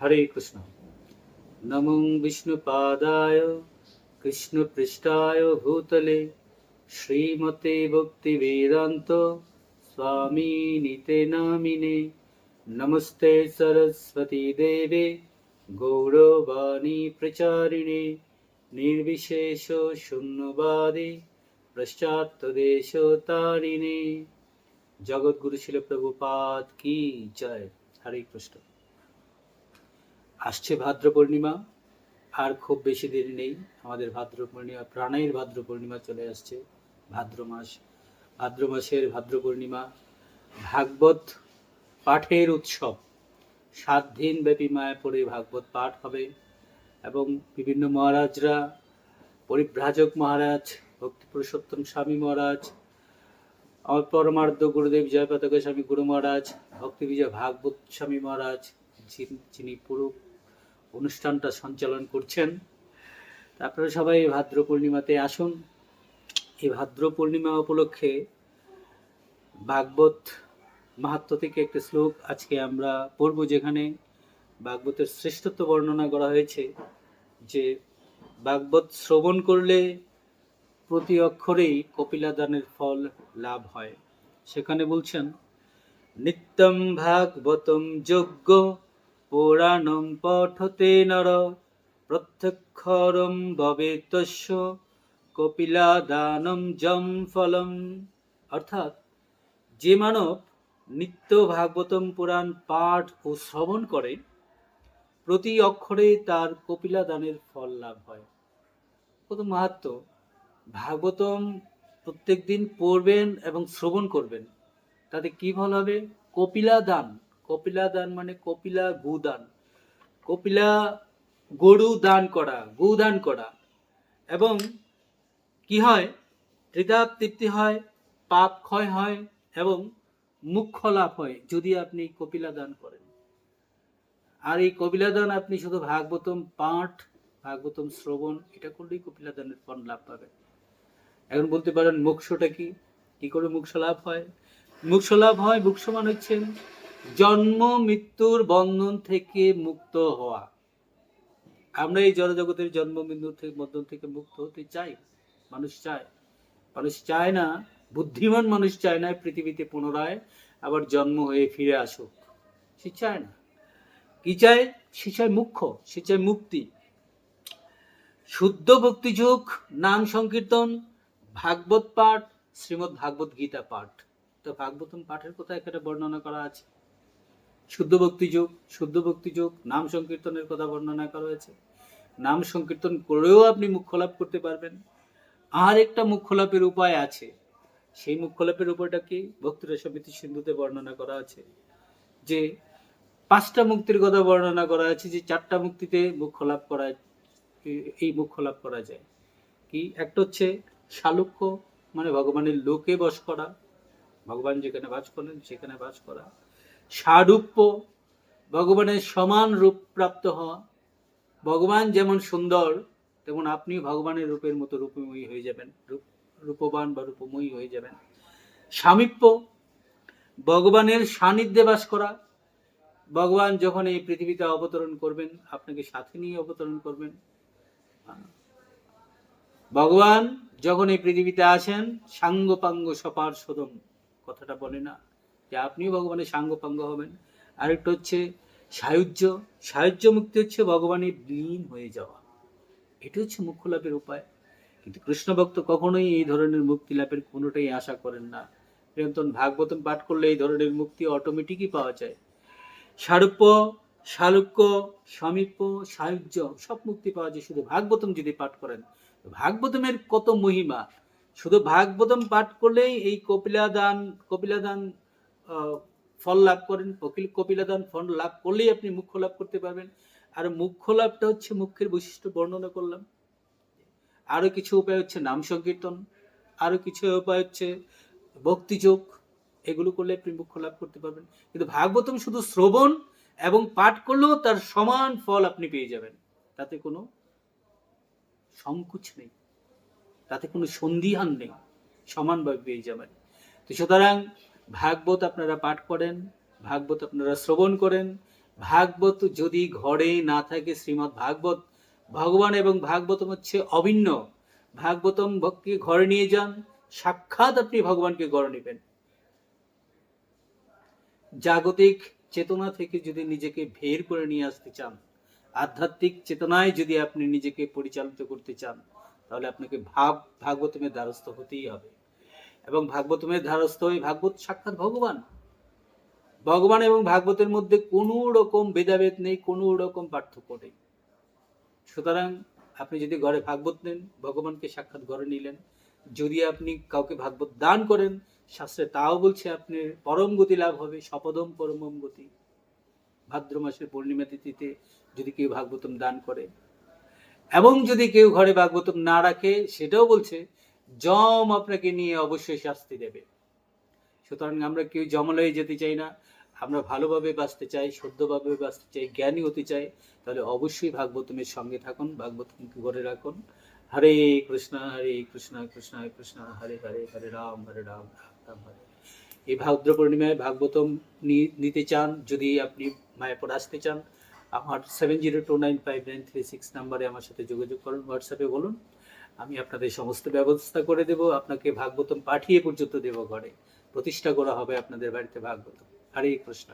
হরে কৃষ্ণ। নমং বিষ্ণুপাদায় কৃষ্ণপৃষ্ঠায় ভূতলে শ্রীমতে ভক্তি বেদান্ত স্বামী নিতে নামিনে নমস্তে সরস্বতী দেবে গৌরবাণী প্রচারিণে নির্বিশেষ শূন্যবাদী পশ্চাৎদেশ তারিণে জগৎগুরু শিল প্রভুপাদ কি জয়। হরে কৃষ্ণ। আসছে ভাদ্র পূর্ণিমা আর খুব বেশি দেরি নেই। আমাদের ভাদ্র পূর্ণিমা প্রাণের ভাদ্র পূর্ণিমা চলে আসছে। ভাদ্র মাস, ভাদ্র মাসের ভাদ্র পূর্ণিমা ভাগবত পাঠের উৎসব। সাত দিন ব্যাপী মায়াপুরে ভাগবত পাঠ হবে এবং বিভিন্ন মহারাজরা, পরিভ্রাজক মহারাজ ভক্তি পুরুষোত্তম স্বামী মহারাজ আমার পরমার্থ গুরুদেব জয়পাতক স্বামী গুরু মহারাজ ভক্তি বিজয় ভাগবত স্বামী মহারাজ যিনি- পুরো অনুষ্ঠানটা সঞ্চালন করছেন। আপনারা সবাই ভাদ্র পূর্ণিমাতে আসুন। এই ভাদ্র পূর্ণিমা উপলক্ষে ভাগবত মাহাত্ম থেকে একটা শ্লোক আজকে আমরা পড়ব, যেখানে ভাগবতের শ্রেষ্ঠত্ব বর্ণনা করা হয়েছে যে, ভাগবত শ্রবণ করলে প্রতি অক্ষরেই কপিলাদানের ফল লাভ হয়। সেখানে বলছেন, নিত্যম ভাগবতম যজ্ঞ পুরাণম পঠতে নর, প্রত্যক্ষরম ভবে তস্য কপিলাদানম জম ফলম। অর্থাৎ যে মানব নিত্য ভাগবতম পুরাণ পাঠ ও শ্রবণ করে, প্রতি অক্ষরে তার কপিলা দানের ফল লাভ হয়। কত মাহাত্ম। ভাগবতম প্রত্যেক দিন পড়বেন এবং শ্রবণ করবেন, তাতে কি ফল হবে? কপিলা দান কপিলা দান মানে কপিলা গুদান কপিলা গরু দান করা, গু দান করা। এবং কি হয়? হৃদয় তৃপ্তি হয়, পাপ ক্ষয় হয় এবং মুখ্য লাভ হয় যদি আপনি কপিলা দান করেন। আর এই কপিলা দান আপনি শুধু ভাগবতম পাঠ, ভাগবতম শ্রবণ, এটা করলেই কপিলা দানের ফল লাভ পাবেন। এখন বলতে পারেন, মোক্ষটা কি? কি করে মোক্ষ লাভ হয়? মোক্ষ লাভ হয়, মোক্ষ মানে হচ্ছেন জন্ম, মৃত্যুর বন্ধন থেকে মুক্ত হওয়া। আমরা এই জনজগতের জন্ম, মৃত্যুর থেকে বন্ধন থেকে মুক্ত হতে চাই, মানুষ চায়। মানুষ চায় না, বুদ্ধিমান মানুষ চায় না, পৃথিবীতে পুনরায় আবার জন্ম হয়ে ফিরে আসুক। সে চায় না। কি চায়? সে চায় মুখ্য, সে চায় মুক্তি। শুদ্ধ ভক্তিযোগ, নাম সংকীর্তন, ভাগবত পাঠ শ্রীমৎ ভাগবত গীতা পাঠ। তো ভাগবতম পাঠের কথা এখানে বর্ণনা করা আছে। শুদ্ধ ভক্তিযোগ শুদ্ধ ভক্তিযোগ নাম সংকীর্তনের কথা বর্ণনা করা হয়েছে। নাম সংকীর্তন করেও আপনি মুখ্য লাভ করতে পারবেন। আর একটা মুখ্য লাভের উপায় আছে। সেই মুখ্য লাভের উপায়টা কি? ভক্তিরা সমিতি সিন্ধুতে বর্ণনা করা আছে যে, পাঁচটা মুক্তির কথা বর্ণনা করা আছে যে, চারটা মুক্তিতে মুখ্য লাভ করা, এই মুখ্য লাভ করা যায়। কি? একটা হচ্ছে শালুক্য মানে ভগবানের লোকে বস করা। ভগবান যেখানে বাস করেন, সেখানে বাস করা। সারূপ্য, ভগবানের সমান রূপ প্রাপ্ত হওয়া। ভগবান যেমন সুন্দর, তেমন আপনি ভগবানের রূপের মতো রূপময়ী হয়ে যাবেন, রূপ, রূপবান বা রূপময়ী হয়ে যাবেন। সামীপ্য, ভগবানের সান্নিধ্যে বাস করা। ভগবান যখন এই পৃথিবীতে অবতরণ করবেন, আপনাকে সাথে নিয়ে অবতরণ করবেন। ভগবান যখন এই পৃথিবীতে আসেন সাঙ্গ পাঙ্গ সপার সদম কথাটা বলে না। যে আপনিও ভগবানের সাঙ্গপাঙ্গ হবেন। আরেকটা হচ্ছে সায়ুজ্য সায়ুজ্য মুক্তি হচ্ছে ভগবানের লীন হয়ে যাওয়া। এটা হচ্ছে মুখ্য লাভের উপায়। কিন্তু কৃষ্ণ ভক্ত কখনোই এই ধরনের মুক্তি লাভের কোনোটাই আশা করেন না। নিরন্তন ভাগবতম পাঠ করলে এই ধরনের মুক্তি অটোমেটিকই পাওয়া যায়। সারূপ্য শালুক্য সমীপ্য সায়ুজ্য সব মুক্তি পাওয়া যায়। শুধু ভাগবতম যদি পাঠ করেন ভাগবতমের কত মহিমা। শুধু ভাগবতম পাঠ করলেই এই কপিলাদান কপিলাদান ফল লাভ করেন কপিল কপিলাদান ফল লাভ করলেই আপনি মুখ্য লাভ করতে পারবেন। আর মুখ্য লাভটা হচ্ছে মুখ্যের বৈশিষ্ট্য বর্ণনা করলাম। আরও কিছু উপায় হচ্ছে নাম সংকীর্তন, আরও কিছু উপায় হচ্ছে ভক্তিযোগ, এগুলো করলে আপনি মুখ্য লাভ করতে পারবেন। কিন্তু ভাগবতম শুধু শ্রবণ এবং পাঠ করলেও তার সমান ফল আপনি পেয়ে যাবেন। তাতে কোনো সংকুচ নেই, তাতে কোনো সন্দিহান নেই, সমানভাবে পেয়ে যাবেন। তো সুতরাং ভাগবত আপনারা পাঠ করেন, ভাগবত আপনারা শ্রবণ করেন। ভাগবত যদি ঘরে না থাকে শ্রীমৎ ভাগবত, ভগবান এবং ভাগবতম হচ্ছে অভিন্ন। ভাগবতম ভক্তি ঘরে নিয়ে যান, সাক্ষাৎ আপনি ভগবানকে ঘরে নেবেন। জাগতিক চেতনা থেকে যদি নিজেকে বের করে নিয়ে আসতে চান, আধ্যাত্মিক চেতনায় যদি আপনি নিজেকে পরিচালিত করতে চান, তাহলে আপনাকে ভাব, ভাগবতমের দ্বারস্থ হতেই হবে। এবং ভাগবতমের ধারস্থ হয়ে ভাগবত সাক্ষাৎ ভগবান। ভগবান এবং ভাগবতের মধ্যে কোনো রকম ভেদাভেদ নেই, কোনো রকম পার্থক্য নেই। সুতরাং আপনি যদি ঘরে ভাগবত নেন, ভগবানকে সাক্ষাৎ ঘরে নিলেন, যদি আপনি কাউকে ভাগবত দান করেন, শাস্ত্রে তাও বলছে আপনি পরম গতি লাভ হবে সপদম পরমম গতি। ভাদ্র মাসের পূর্ণিমা তিথিতে যদি কেউ ভাগবতম দান করে। এবং যদি কেউ ঘরে ভাগবতম না রাখে, সেটাও বলছে জম আপনাকে নিয়ে অবশ্যই শাস্তি দেবে। সুতরাং আমরা কেউ জমালয়ে যেতে চাই না। আমরা ভালোভাবে বাঁচতে চাই শুদ্ধভাবে বাঁচতে চাই, জ্ঞানী হতে চাই, তাহলে অবশ্যই ভাগবতমের সঙ্গে থাকুন, ভাগবতমকে ঘরে রাখুন। হরে কৃষ্ণ হরে কৃষ্ণ কৃষ্ণ কৃষ্ণ, হরে হরে হরে রাম হরে রাম রাম হরে। এই ভাদ্র পূর্ণিমায় ভাগবতম নিতে চান, যদি আপনি মায়াপুর আসতে চান, আমার seven zero two nine five nine three six নাম্বারে আমার সাথে যোগাযোগ করুন হোয়াটসঅ্যাপে বলুন। আমি আপনাদের সমস্ত ব্যবস্থা করে দেব, আপনাকে ভাগবতম পাঠিয়ে পর্যন্ত দেব ঘরে। প্রতিষ্ঠা করা হবে আপনাদের বাড়িতে ভাগবতম হরে কৃষ্ণ।